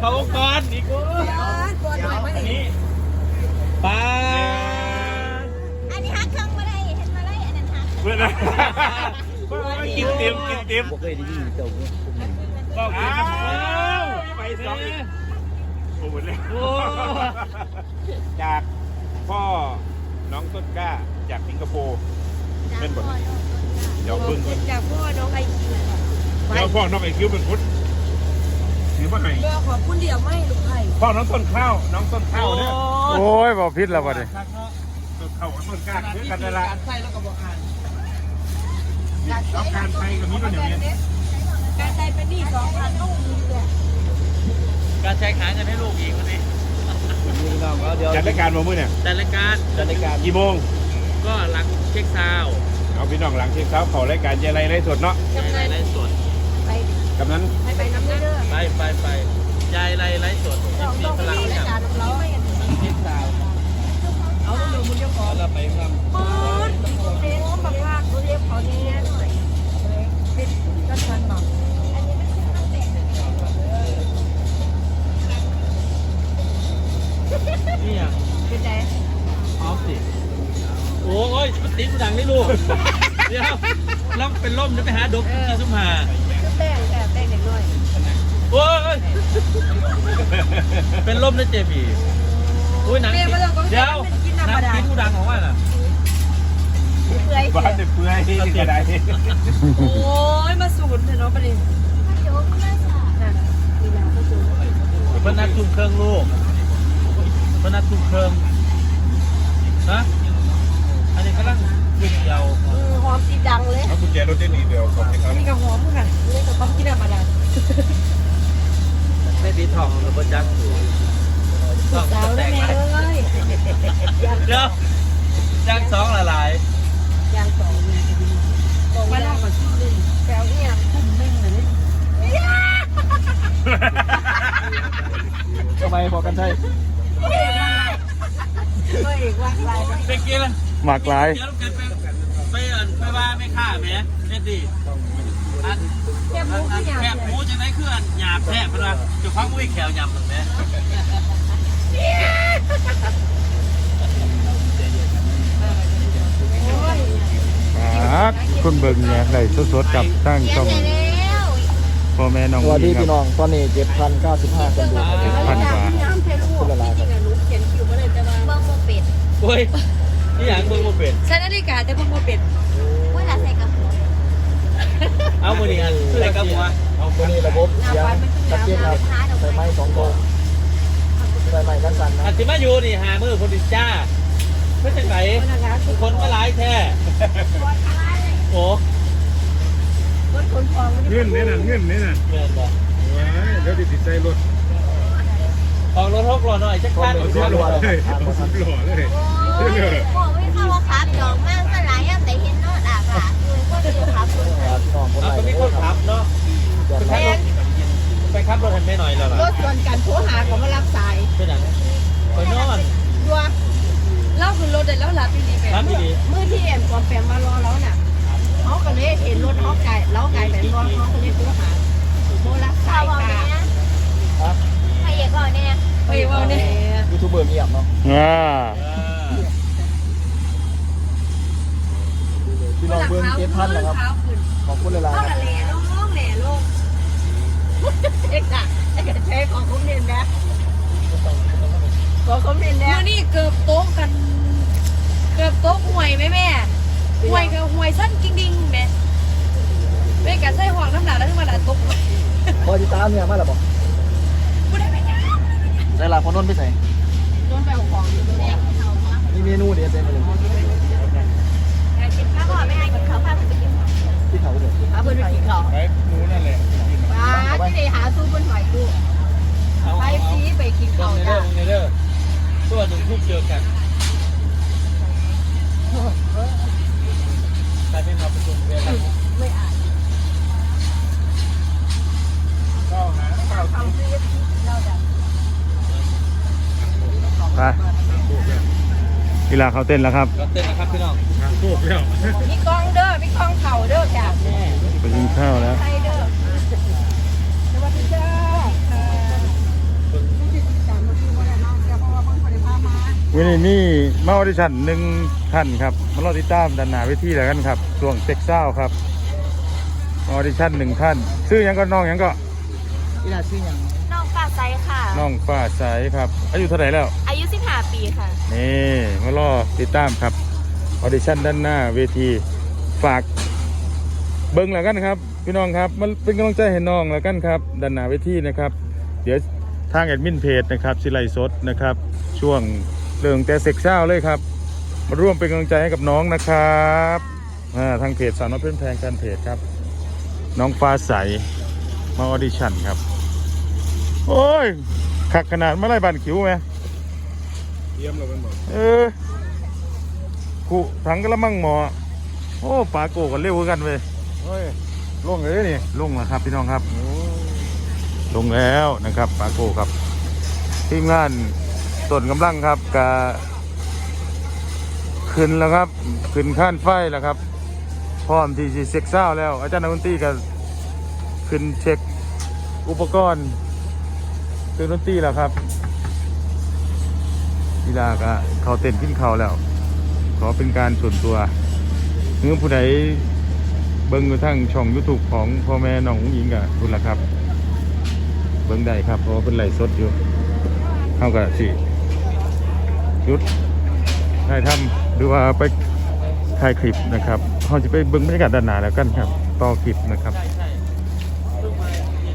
เขาองค์กรอีกโอ้ยตัวหน่อยไม่อันเห็นนี้ปลาอันนี้ฮักเครื่องมาได้เห็นมาได้อันนั้นฮักเพื่อนนะกินเต็มกินเต็มบ่เคยได้ยินเจ้าเนี่ยก็กินอ้าวไปสองอีกโอ้หมดเลยโอ้จากพ่อน้องต้นกล้าจากสิงคโปร์ เป็นบท เดี๋ยวพึ่งก่อนจากพ่อน้องไอคิวเดี๋ยวพ่อน้องไอคิวเป็นพุท ธถือว่าไงเบอร์ขอบคุณเดียวไม่ลูกไผ่พ่อน้องต้นข้าวน้องต้นข้าวเนี่ยโอ้ยบอกพิษแล้วบัดนี้ต้นข้าวกับต้นกล้าคือกันนั่นละการใส่แล้วก็บอกอ่านแล้วการไทยกับนี้มันอย่างนี้การใจเป็นหนี้สองพันต้องมีเลยการใช้ขาเงินให้ลูกอีกวันนี้มีน้องเขาเดี๋ยวจัดรายการมาเมื่อเนี่ยแต่รายการจัดรายการกี่โมงก็หลังเช็คซาวด์เอาพี่น้องหลังเที่ยงเช้าเขารายการเจไรไรสดเนาะยายไรไลฟ์สดไป กำนั้นให้ไปน้ำเด้อไปไปไปยายไรไลฟ์สดต้องมีต้องพลังมีจักาบรเราไม่เช็คซาวด์เอาเร็วๆมึงเดี๋ยวขอแล้วเราไปทำปืนเลี้ยงบักลากเขาเรียกเขาเนี้ยหน่อยเป็นก็ทันหน่อยนี่อะเป็นไงออฟสิโอ้ยมันตีกูดังได้ลูกเดี๋ยวลองเป็นล่มจะไปหาดกที่สุมหาก็แป้ง แต่แป้งเด็กน้อยโอ้ยเป็นล่มนะเจบีอุ้ยหนังแม่กินไม่ต้องก็เดี๋ยวกินหธรนัรงมดากินกูดังของว่าน่ะเปื่อยบ้านเด็กเปื่อยจะได้โอ้ยมาสูดเถอะเนาะประเด็นน่ะมีแล้วก็จูเพิ่นนัดทุ่มเครื่องลูกเพิ่นนัดทุ่มเครื่องนะอันนี้กำลังยุ่งยาวอืมหอมสีดังเลยเอากุญแจรถได้ดีเดียวขอบคุณครับนี่ก็หอม ไม่ดีทองหรือบ่จักอยู่ทองสาวแตแล้วกแม่ไหมเอ้ยเดี๋ยวจักสองละลายยางสองมาลองกับชิ้นหนึ่งแปลวเนี่ยคุ้มเม่งเลยนี่ทำไมบอกกันใช่เฮ้ยว่าอะไรไปกินละหมากหลาย เดี๋ยวเกิดไปไปอันไปว่าไม่ฆ่าแหม่เน็ดดีอัน แค่หมูอัที่นยางแคบหมูจังไหนคืออันหยาบแทบเพิ่นว่าเจะคว้าของอุ้ยแขวยำมันแหมครับคุณเบิ่งเนี่ยได้สดๆกับตั้งช่องพ่อแม่น้องสวัสดีครัพี่บน้องตอนนี้7,095คนดูครับเจ็ดพันกว่าน้ำเพลูกจริงๆอะหนูเขียนคิวมาเลยแต่ว่าเบิ้งโมเป็ดโอ้ยนี่อย่างเบิ่งบ่เป็นใช้นาฬิกาแต่เบิ้งโมเป็ดว่าละใส่กับหัว เอา มื้อนี้อันใส่กับหัวเอาตัวนี้ระบบเสียงชัดเจนครับใส่ไม้สองตัวใส่ไม้กันสั่นนะอันสิมาอยู่นี่หามือคนดิจ้าเพิ่นจังไดคนละงานคนมาหลายแท้โอ้คนคนฟองเงื่อนเนี่ยนะเงื่อนเนี่ยนะแม่นบ่ว้ายเดี๋ยวติดใจรถออกรถหกล้อหน่อยจักคันเอาสิบหล่อเลยเอาสิบหล่อเลยโอ้ยบอกไม่เข้าว่าครับดอกมาก เดียวครับคุณครับพี่น้องคนเอาไหนก็มีคนขับเนาะเดือดไปร้อขับนรถไปขับรถให้แม่หน่อยแล้วล่ะรถส่วนกันโทรหาเขามารับสายเป็นหยังไปนอนดัวเล่าคือรถเด็ดแล้วหลับดีๆไปรับดีมือที่แอมกอมแปมมารอแล้วน่ะเขาก็เลยเห็นรถเขาไก่แล้วไก่แบบรอเขาก็เลยโทรหาโทรรับสายค่ะครับใครอยากก่อนเนี่ยไปว่าเนี่ยยูทูบเบอร์เงียบเนาะ อ่า เออ พี่ น้องเบิ้งเจ็ดพันนะครับ ขอบคุณหลายเข้าๆคละรับแหล่ลงลงแหล่ลงเอ็กซ์อะไอ้กระเทยของผมเรียนนะของผมเรียนแล้วนี่เกือบโต๊ะกัน เกือบโต๊ะหวยไหมแม่หวยกับหวยสั้นกิ้งดิ้งแม่แม่กันใส่ห่วงน้ำหนักแล้วขึ้นมาหนาตกพอจิตามเนี่ยมาแล้วบอกกูได้ไปยังได้ละคนนนท์ไปใส่โดนไปเอาของอยู่ตรงนี้นี่เมนูเดี๋ยวเต็มไปเลย กินข้าวก่อนไม่ให้กินข้าวข้าวไปกินที่เขาเลยเอาเพื่อนไปกินข้าวไปหนูนั่นแหละป้าที่ไหนหาสู้บนหอยดูเอาไปเอาซีไปกินเอาข้าวเบิ่งในจ้ะเด้อเบิ่งในเด้อตัวหนึ่งทุกเจอกันใครเป็นมาประชุมเวลาไม่อ่านเข้าหาเข้าเขาซื้อเราจะไปกีฬาเขาเต้นแล้วครับก็เต้นนะครับพี่น้องทาง โบกแล้วมีกองเด้อมีกองเข่าเด้อจ้ะไปกินข้าวแล้ว ไทยเด้อสวัสดีจ้าค่วันนี้มีมาออดิชั่นหนึ่งท่านครับ มารอติดตามดันนาเวทีแล้วกันครับช่วงเซ็กซ้าครับมาออดิชั่นหนึ่งท่านชื่อยังก็น้องยังก็อีลาชื่อยังน้องฟ้าใซค่ะ น้องฟ้าใสครับ อายุเท่าไหร่แล้ว อายุ15ปีค่ะ นี่มารอติดตามครับ ออดิชั่นด้านหน้าเวทีฝากเบิ้งแล้วกันครับ พี่น้องครับมันเป็นกำลังใจให้น้องแล้วกันครับด้านหน้าเวทีนะครับ เดี๋ยวทางแอดมินเพจนะครับสิไลฟ์สดนะครับ ช่วงเรื่องแต่เซ็กเช้าเลยครับ มาร่วมเป็นกำลังใจให้กับน้องนะครับทางเพจสาวน้อยเพื่อนแพงกันเพจครับ น้องฟ้าใสมาออดิชั่นครับ โอ้ยขักขนาดเมื่อไรบันคิวไหมเยี่ยมเลยมันบอกเออ กูถังกระมังหมอ โอ้ปลาโกกันเร็วกว่ากันเว้ยเฮ้ยล่วงเลยนี่ลงแล้วครับพี่น้องครับ ลงแล้วนะครับปลาโกครับ ทีมงานต้นกำลังครับกาขึ้นแล้วครับขึ้นข้านไฟแล้วครับ พร้อมที่จะเซ็กเศร้าแล้ว อาจารย์นักดนตรีก็ขึ้นเช็คอุปกรณ์เครื่องดนตรีแล้วครับกีฬาก็เขาเต้นขึ้นเขาแล้ว ขอเป็นการส่วนตัวเมื่อผู้ใดเบิ้งอยู่ทั้งช่อง YouTube ของพ่อแม่น้องอุ้งอิงกับคุณละครับ เบิ้งได้ครับเพราะเป็นไหลสดอยู่เข้ากับสิหยุดถ่ายทำหรือว่าไปถ่ายคลิปนะครับเขาจะไปเบิ้งบรรยากาศด้านหน้าแล้วกันครับ ต่อคลิปนะครับ ใช่ใช่เพิ่งมา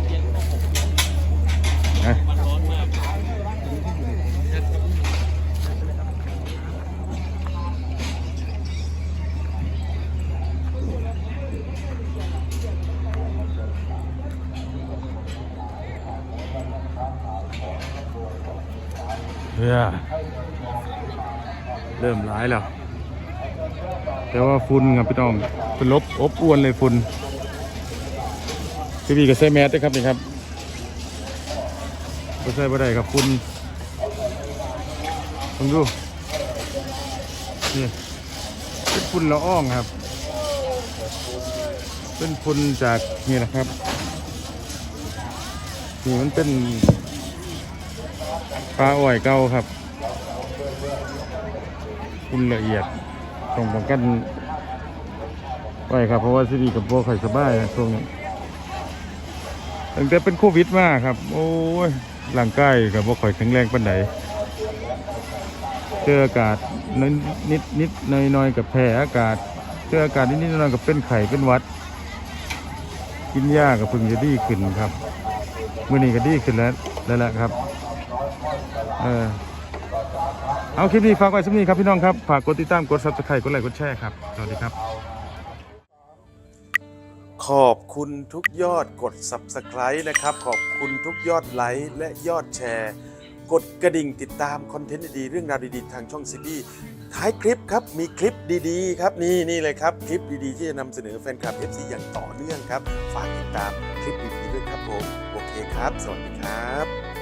เย็นๆของผม นะ มันร้อนมาก เพื่อเริ่มร้ายแล้ว แต่ว่าฝุ่นครับพี่น้องเป็นลบอบอวนเลยฝุ่นพี่บีก็ใส่แมสด้วยครับนี่ครับไม่ใส่บ่ได้ครับฝุ่นลองดูนี่เป็นฝุ่นละอ้องครับ เป็นฝุ่นจากนี่นะครับนี่มันเป็น ปลาอ่อยเก่าครับฝุ่นละเอียดต้องป้องกันไว้ครับ เพราะว่าซีดีกับโบไข่อยสบายนะช่วงนี้ตั้งแต่เป็นโควิดมาครับ โอ้ยร่างกายกับโบข่อยแข็งแรงปานใดเจออากาศนิดนิดนิดน่อยน่อยกับแพ้อากาศเจออากาศนิดนิดน่อยกับเป็นไข่เป็นวัด กินยาก็เพิ่งจะดีขึ้นครับเมื่อนี้ก็ดีขึ้นแล้วแล้วแหละครับ เออเอาคลิปนี้ฝากไว้สักนี้ครับพี่น้องครับฝากกดติดตามกด subscribe กดไลค์กดแชร์ครับ สวัสดีครับ ขอบคุณทุกยอดกด Subscribe นะครับ ขอบคุณทุกยอดไลค์และยอดแชร์ กดกระดิ่งติดตามคอนเทนต์ดีๆเรื่องราวดีๆ ทางช่องซีบีท้ายคลิปครับมีคลิปดีๆ ครับนี่นี่เลยครับ คลิปดีๆ ที่จะนำเสนอแฟนคลับ FC อย่างต่อเนื่องครับ ฝากติดตามคลิปดีๆด้วยครับผม โอเคครับ สวัสดีครับ